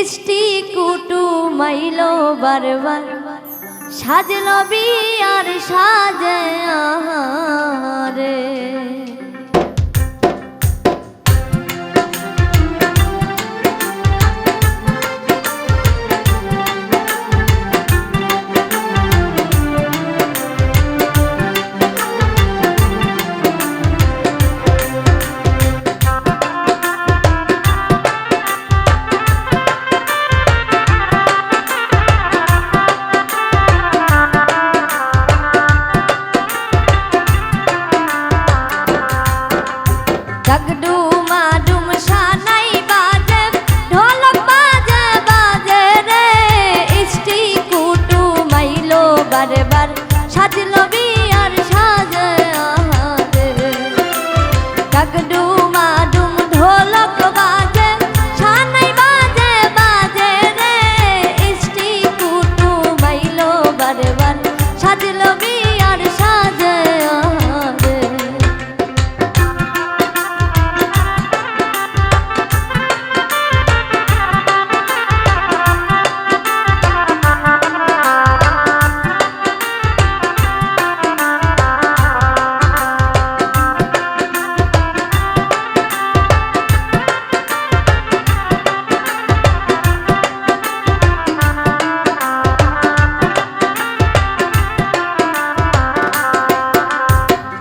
সৃষ্টি কুটু মাইল বারবার। সাজ সাজল আর সাজ আহারে। Sagdo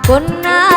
con nada.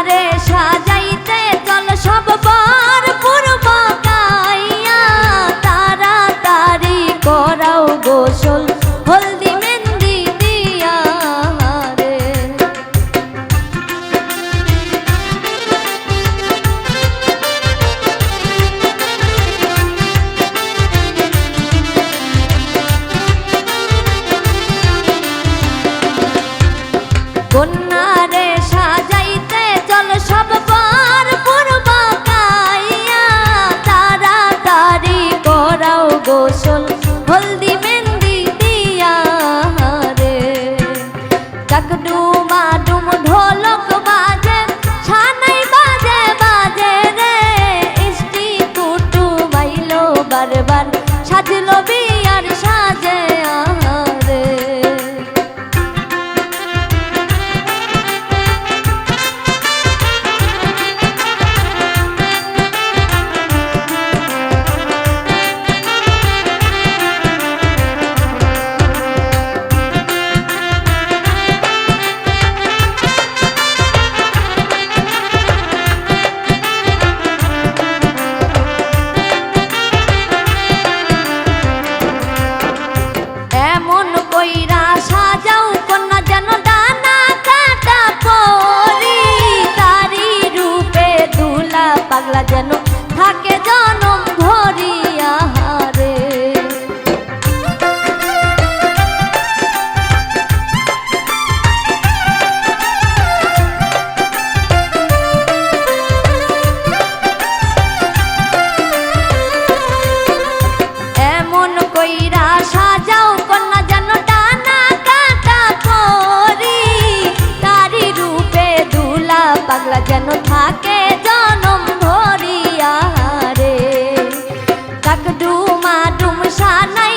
বানাই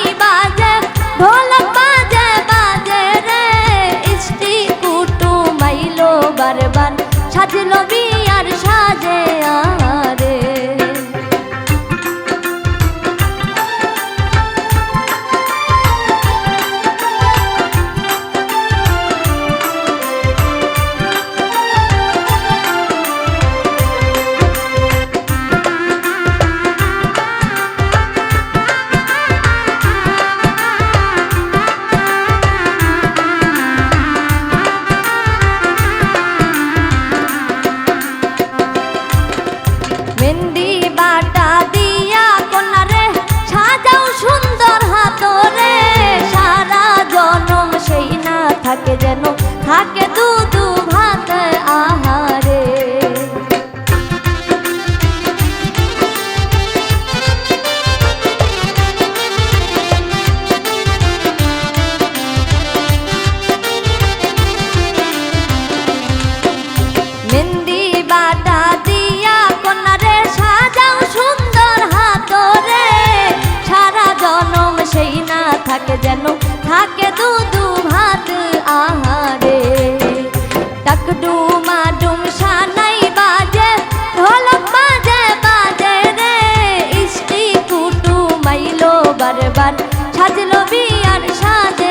সাজলো বিয়ার সাজে।